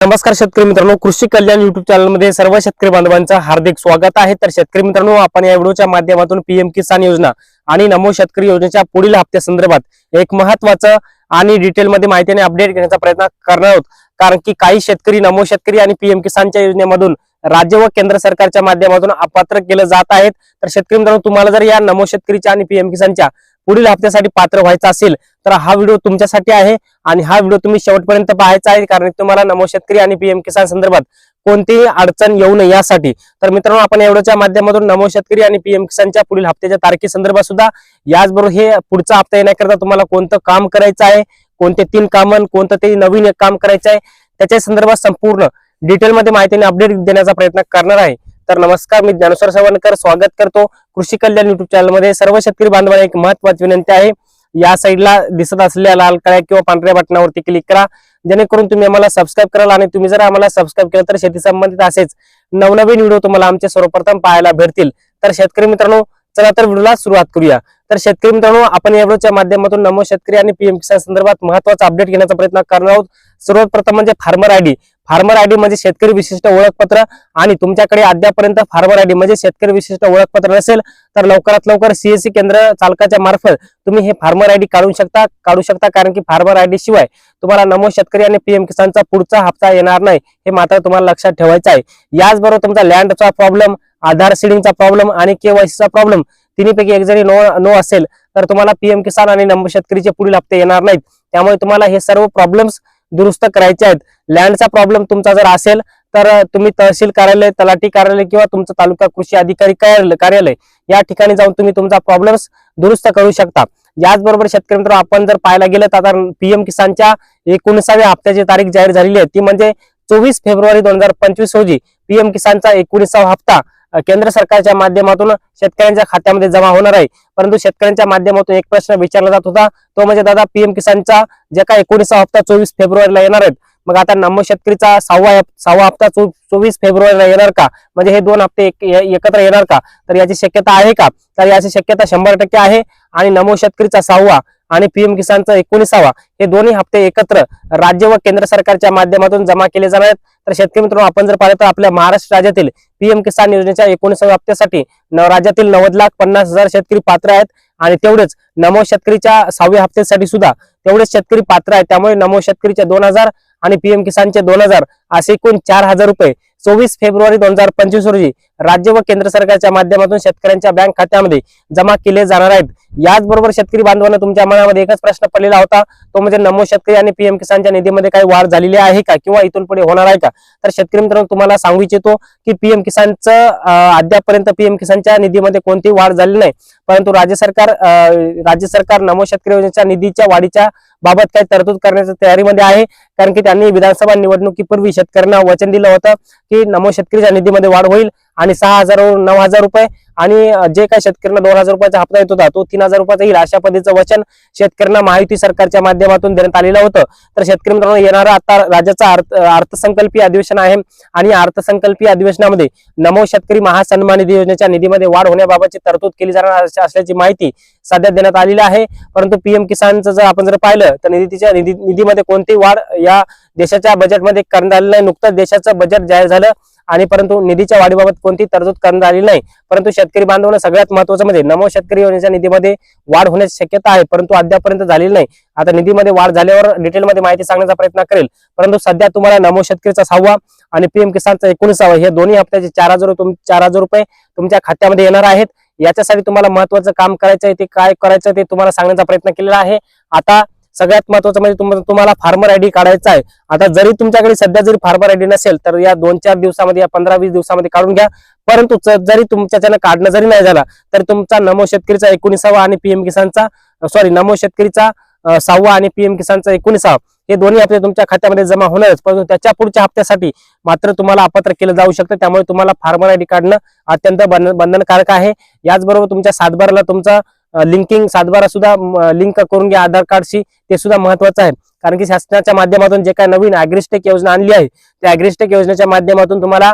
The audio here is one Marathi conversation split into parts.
नमस्कार शेतकरी मित्रांनो कृषी कल्याण युट्यूब चॅनलमध्ये सर्व शेतकरी बांधवांचं हार्दिक स्वागत आहे. तर शेतकरी मित्रांनो आपण या व्हिडिओच्या माध्यमातून पीएम किसान योजना आणि नमो शेतकरी योजनेच्या पुढील हप्त्या संदर्भात एक महत्वाचं आणि डिटेलमध्ये माहिती आणि अपडेट घेण्याचा प्रयत्न करणार आहोत. कारण की काही शेतकरी नमो शेतकरी आणि पीएम किसानच्या योजनेमधून राज्य व केंद्र सरकारच्या माध्यमातून अपात्र केलं जात आहेत. तर शेतकरी मित्रांनो तुम्हाला जर या नमो शेतकरीच्या आणि पीएम किसानच्या पुढील हप्त्यासाठी पात्र व्हायचं असेल तर हा व्हिडिओ तुमच्यासाठी आहे आणि हा व्हिडिओ तुम्ही शेवटपर्यंत पाहायचा आहे कारण तुम्हाला नमो शेतकरी आणि पीएम किसान संदर्भात कोणतीही अडचण येऊ नये यासाठी. तर मित्रांनो आपण एवढ्याच्या माध्यमातून नमो शेतकरी आणि पीएम किसानच्या पुढील हप्त्याच्या तारखे संदर्भात सुद्धा याचबरोबर हे पुढचा हप्ता येण्याकरता तुम्हाला कोणतं काम करायचं आहे कोणते तीन कामं कोणतं ते नवीन एक काम करायचं आहे त्याच्या संदर्भात संपूर्ण डिटेलमध्ये माहितीने अपडेट देण्याचा प्रयत्न करणार आहे. तर नमस्कार मी ज्ञानेश्वर सवणकर स्वागत करतो कृषी कल्याण युट्यूब चॅनलमध्ये सर्व शेतकरी बांधवांना एक महत्वाची विनंती आहे. या साईडला दिसत असलेल्या लाल कळ्या किंवा पांढऱ्या बटनावरती क्लिक करा. जेणेकरून तुम्ही आम्हाला सबस्क्राईब कराल आणि तुम्ही जर आम्हाला सबस्क्राईब केलं तर शेती संबंधित असेच नवनवीन व्हिडिओ तुम्हाला आमचे सर्वप्रथम पाहायला भेटतील. तर शेतकरी मित्रांनो चला तर व्हिडिओला सुरुवात करूया. तर शेतकरी मित्रांनो आपण या व्हिडिओच्या माध्यमातून नमो शेतकरी आणि पीएम किसान संदर्भात महत्त्वाचा अपडेट घेण्याचा प्रयत्न करणार आहोत. सर्वात प्रथम म्हणजे फार्मर आयडी फार्मर आयडी म्हणजे शेतकरी विशिष्ट ओळखपत्र आणि तुमच्याकडे अद्यापर्यंत फार्मर आयडी म्हणजे शेतकरी विशिष्ट ओळखपत्र नसेल तर लवकरात लवकर सीएससी केंद्र चालकाच्या मार्फत तुम्ही हे फार्मर आयडी काढू शकता काढू शकता कारण की फार्मर आयडी शिवाय तुम्हाला नमो शेतकरी आणि पीएम किसानचा पुढचा हप्ता येणार नाही हे मात्र तुम्हाला लक्षात ठेवायचं आहे. याचबरोबर तुमचा लँडचा प्रॉब्लेम आधार सिडिंगचा प्रॉब्लेम आणि केवायसीचा प्रॉब्लेम तिन्हीपैकी एक जरी नो नो असेल तर तुम्हाला पीएम किसान आणि नमो शेतकरीचे पुढील हप्ते येणार नाहीत. त्यामुळे तुम्हाला हे सर्व प्रॉब्लेम्स दुरुस्त करायचे आहेत. लँडचा प्रॉब्लेम तुमचा जर असेल तर तुम्ही तहसील कार्यालय तलाठी कार्यालय किंवा तुमचं तालुका कृषी अधिकारी कार्यालय कार्यालय या ठिकाणी जाऊन तुम्ही तुमचा प्रॉब्लेम्स दुरुस्त करू शकता. याचबरोबर शेतकरी मित्र आपण जर पाहायला गेलं तर आता पीएम किसानच्या एकोणीसाव्या हप्त्याची तारीख जाहीर झालेली आहे. ती म्हणजे चोवीस फेब्रुवारी दोन हजार पंचवीस रोजी पीएम किसानचा एकोणीसावा हप्ता केंद्र सरकारच्या माध्यमातून शेतकऱ्यांच्या खात्यामध्ये जमा होणार आहे. परंतु शेतकऱ्यांच्या माध्यमातून एक प्रश्न विचारला जात होता तो म्हणजे दादा पीएम किसानचा जे काय एकोणीसा हप्ता चोवीस फेब्रुवारीला येणार आहेत मग आता नमो शेतकरीचा सहावा सहावा हप्ता चो- चोवीस फेब्रुवारीला येणार का? म्हणजे हे दोन हप्ते एकत्र येणार का? तर याची शक्यता आहे का? तर याची शक्यता शंभर टक्के आहे. आणि नमो शेतकरीचा सहावा आणि पीएम किसानचा एकोणीसावा हे दोन्ही हप्ते एकत्र राज्य व केंद्र सरकारच्या माध्यमातून जमा केले जाणार आहेत. तर शेतकरी मित्रांनो आपण जर पाहिलं तर आपल्या महाराष्ट्र राज्यातील पीएम किसान योजनेच्या एकोणीसाव्या हप्त्यासाठी राज्यातील नव्वद लाख पन्नास हजार शेतकरी पात्र आहेत. आणि तेवढेच नमो शेतकरीच्या सहाव्या हप्त्यासाठी सुद्धा तेवढेच शेतकरी पात्र आहेत. त्यामुळे नमो शेतकरीच्या दोन हजार आणि पीएम किसानचे दोन हजार असे एकूण चार हजार रुपये चोवीस फेब्रुवारी दोन हजार पंचवीस रोजी राज्य व केंद्र सरकारच्या माध्यमातून शेतकऱ्यांच्या बँक खात्यामध्ये जमा केले जाणार आहेत. याचबरोबर शेतकरी बांधवांना तुमच्या मनामध्ये एकच प्रश्न पडलेला होता तो म्हणजे नमो शेतकरी आणि पीएम किसानच्या निधीमध्ये काही वाढ झालेली आहे का किंवा इथून पुढे होणार आहे का? तर शेतकरी मित्रांनो तुम्हाला सांगू इच्छितो की पीएम किसानचं अं, अद्यापर्यंत पीएम किसानच्या निधीमध्ये कोणतीही वाढ झाली नाही. परंतु राज्य सरकार अं, राज्य सरकार नमो शेतकरी योजनेच्या निधीच्या वाढीच्या बाबत काही तरतूद करण्याच्या तयारीमध्ये आहे. कारण की त्यांनी विधानसभा निवडणुकीपूर्वी शेतकऱ्यांना वचन दिलं होतं. की नमो शेतकरीच्या निधीमध्ये वाढ होईल. आणि सहा हजारवरून नऊ हजार रुपये. आणि जे काही शेतकऱ्यांना दोन हजार रुपयाचा हप्ता येत होता तो तीन हजार रुपयाचा येईल अशा पद्धतीचं वचन शेतकऱ्यांना माहिती सरकारच्या माध्यमातून देण्यात आलेलं होतं. तर शेतकरी मित्रांनो येणारा आता राज्याचा अर्थ अर्थसंकल्पीय अधिवेशन आहे. आणि अर्थसंकल्पीय अधिवेशनामध्ये नमो शेतकरी महासन्मान निधी योजनेच्या निधीमध्ये वाढ होण्याबाबतची तरतूद केली जाणार असल्याची माहिती सध्या देण्यात आलेली आहे. परंतु पीएम किसानचं जर आपण जर पाहिलं तर निधीच्या निधी निधीमध्ये कोणतीही वाढ या देशाच्या बजेटमध्ये करण्यात आलेली नाही नुकतंच देशाचं बजेट जाहीर झालं. आणि परंतु निधीच्या वाढीबाबत कोणती तरतूद करण्यात आली नाही. परंतु शेतकरी बांधवांना सगळ्यात महत्वाचं म्हणजे नमो शेतकरी योजनेच्या निधीमध्ये वाढ होण्याची शक्यता आहे परंतु अद्यापर्यंत झालेली नाही. आता निधीमध्ये वाढ झाल्यावर डिटेलमध्ये माहिती सांगण्याचा प्रयत्न करेल. परंतु सध्या तुम्हाला नमो शेतकरीचा सहावा आणि पीएम किसानचा एकोणीसावा हे दोन्ही हप्त्याचे चार हजार तुम- चार हजार रुपये तुमच्या खात्यामध्ये येणार आहेत. याच्यासाठी तुम्हाला महत्वाचं काम करायचं आहे ते काय करायचं ते तुम्हाला सांगण्याचा प्रयत्न केलेला आहे. आता सगळ्यात महत्वाचं म्हणजे तुम्हाला फार्मर आयडी काढायचा आहे. आता जरी तुमच्याकडे सध्या जरी फार्मर आयडी नसेल तर या दोन चार दिवसामध्ये या पंधरा वीस दिवसामध्ये काढून घ्या. परंतु च- जरी तुमच्याच्यानं काढणं जरी नाही झाला तर तुमचा नमो शेतकरीचा एकोणीसावा आणि पीएम किसानचा सॉरी नमो शेतकरीचा सहावा आणि पीएम किसानचा एकोणीसावा हे दोन्ही हप्ते तुमच्या खात्यामध्ये जमा होणारच. परंतु त्याच्या पुढच्या हप्त्यासाठी मात्र तुम्हाला अपात्र केलं जाऊ शकतं. त्यामुळे तुम्हाला फार्मर आयडी काढणं अत्यंत बंध- बंधनकारक आहे. याचबरोबर तुमच्या सातबाराला तुमचा लिंकिंग सातबारा सुद्धा लिंक करून घ्या आधार कार्डशी. ते सुद्धा महत्वाचं आहे. कारण की शासनाच्या माध्यमातून जे काय नवीन अॅग्रिस्टेक योजना आणली आहे त्या अॅग्रिस्टेक योजनेच्या माध्यमातून तुम्हाला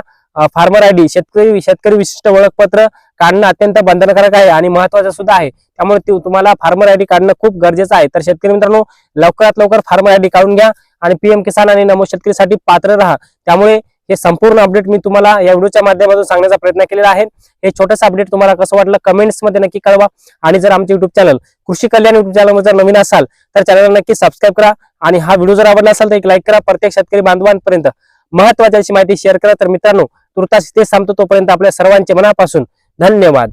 फार्मर आय डी शेतकरी शेतकरी विशिष्ट ओळखपत्र काढणं अत्यंत बंधनकारक आहे आणि महत्वाचं सुद्धा आहे. त्यामुळे तुम्हाला फार्मर आयडी काढणं खूप गरजेचं आहे. तर शेतकरी मित्रांनो लवकरात लवकर फार्मर आयडी काढून घ्या आणि पीएम किसान आणि नमो शेतकरीसाठी पात्र राहा. त्यामुळे हे संपूर्ण अपडेट मी तुम्हाला या व्हिडिओच्या माध्यमातून सांगण्याचा प्रयत्न केलेला आहे. हे छोटंसं अपडेट तुम्हाला कसं वाटलं कमेंट्समध्ये नक्की कळवा. आणि जर आमचे युट्यूब चॅनल कृषी कल्याण युट्यूब चॅनल जर नवीन असाल तर चॅनलला नक्की सबस्क्राईब करा. आणि हा व्हिडिओ जर आवडला असेल तर एक लाईक करा. प्रत्येक शेतकरी बांधवांपर्यंत महत्वाची माहिती शेअर करा. तर मित्रांनो तुर्तास ते सांगतो तोपर्यंत आपल्या सर्वांचे मनापासून धन्यवाद.